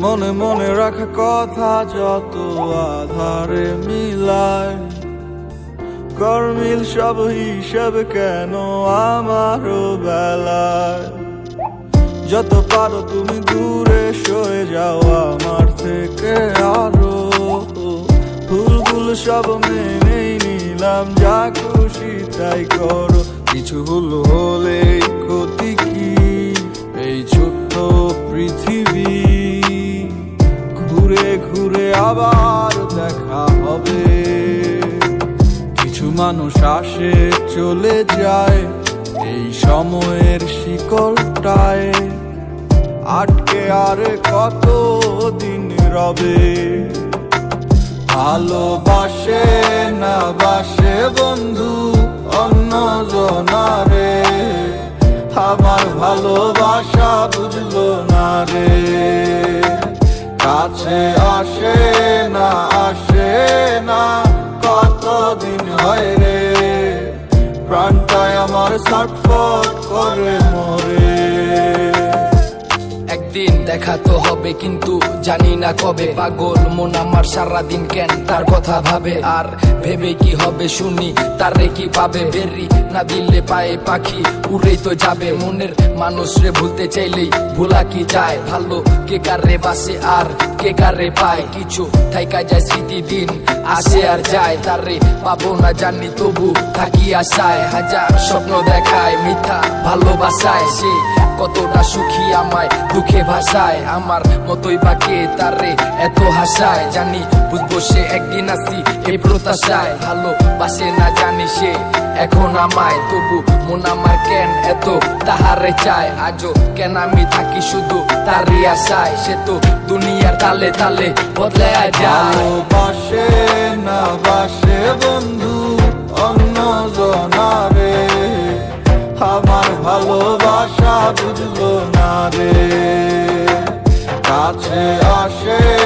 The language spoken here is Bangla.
মনে মনে রাখা কথা যত আধারে মিলায়। কর্মিল সব হিসেব কেন আমারও বেলায়? যত পারো তুমি দূরে সয়ে যাও আমার থেকে আরও। ভুলগুলো সব মেনেই নিলাম, যা খুশি তাই করো। কিছু ভুল হলে ক্ষতি কি? এই ছোট্ট পৃথিবী আবার দেখা হবে। কিছু মানুষ আসে, চলে যায় এই সময়ের শিকলটায়। আটকে আর কত দিন রবে? ভালোবাসে না বাসে বন্ধু অন্য জনারে? আমার ভালোবাসা বুঝলো না রে। কাছে আসে প্রাণটায় আমার ছটফট করে মরে। একদিন দেখা তো হবে, কিন্তু জানি না কবে। পাগল মন আমার সারাদিন কেন তার কথা ভাবে? আর ভেবে কি হবে শুনি, তারে কি পাবে? বেরি না দিলে পায়ে পাখি উড়েই তো যাবে। মনের মানুষ রে ভুলতে চাইলেই ভোলা কি যায় ভালো কে কারে বাসে আর কে কারে পায়? কিছু থাইকা যায় স্মৃতি দিন, আসে আর যায়। তারে পাবো না জানি, তবু থাকি আশায়। হাজার স্বপ্ন দেখায় মিথ্যা ভালোবাসায়। সে কতটা সুখী আমায় দুঃখে ভাষায় আমার মতোই বাকে তারে এত হাসায়। জানি বুঝব সে একদিন আসি এই প্রত্যাশায়। ভালো বাসে না জানি সে এখন আমায়। তবু মন আমার কেন এত তাহারে চায়? আজও কেন আমি থাকি শুধু তারই আশায়? সে তো দুনিয়ার তালে তালে বদলে যায়। বাসে না বাসে বন্ধু, অন্য জনারে। আমার ভালোবাসা বুঝলো না রে। কাছে আসে।